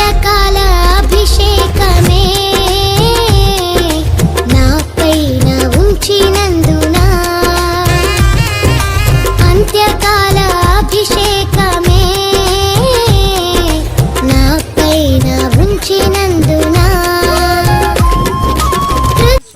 అంత్యకాల అభిషేకమే. నా పైన ఉంచినందున అంత్యకాల అభిషేకమే. నా ఉంచినందున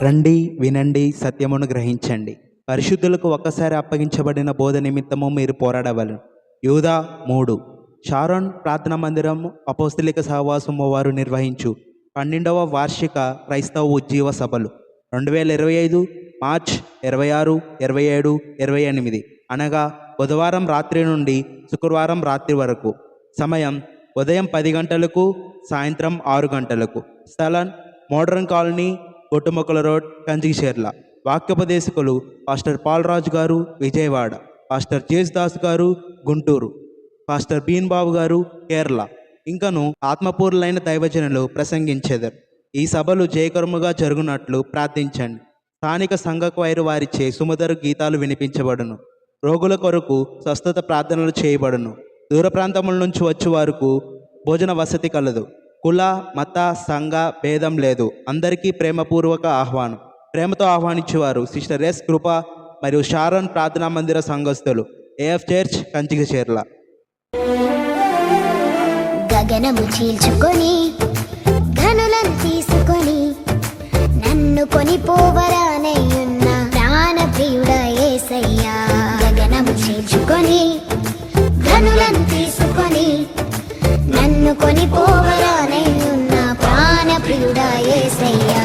రండి వినండి సత్యమును గ్రహించండి. పరిశుద్ధులకు ఒక్కసారి అప్పగించబడిన బోధ నిమిత్తము మీరు పోరాడవలను. యూదా మూడు. షారోన్ ప్రార్థనా మందిరం అపౌస్తలిక సహవాసము వారు నిర్వహించు. పన్నెండవ వార్షిక క్రైస్తవ ఉజ్జీవ సభలు. రెండు వేల ఇరవై ఐదు మార్చ్ ఇరవై ఆరు ఇరవై ఏడు ఇరవై ఎనిమిది. అనగా బుధవారం రాత్రి నుండి శుక్రవారం రాత్రి వరకు. సమయం ఉదయం పది గంటలకు సాయంత్రం ఆరు గంటలకు. స్థలం modern colony Kottumokkala road Kanchigicherla వాక్యోపదేశకులు pastor Palraju గారు విజయవాడ. పాస్టర్ దాస్ గారు గుంటూరు. పాస్టర్ బీన్ బాబు గారు కేరళ. ఇంకను ఆత్మపూర్లైన దైవజనులు ప్రసంగించెదరు. ఈ సభలు జయకరముగా జరుగునట్లు ప్రార్థించండి. స్థానిక సంఘ వైరు వారిచే సుమధరు గీతాలు వినిపించబడును. రోగుల కొరకు స్వస్థత ప్రార్థనలు చేయబడును. దూర ప్రాంతముల నుంచి వచ్చే వారికి భోజన వసతి కలదు. కుల మత సంఘ భేదం లేదు. అందరికీ ప్రేమపూర్వక ఆహ్వానం. ప్రేమతో ఆహ్వానించేవారు సిస్టర్ ఎస్ కృప మరియు షారన్ ప్రార్థనా మందిర సంఘస్థులు ఏఎఫ్ చర్చ్ కంచికచేర్ల గగనము చీల్చుకొని ధనులను తీసుకొని నన్ను కొని పోవరానయ్యున్న ఏసయ్యా. గగనము చీల్చుకొని ధనులను తీసుకొని నన్ను కొని పోవరానయ్యున్న ప్రాణ ఏసయ్యా.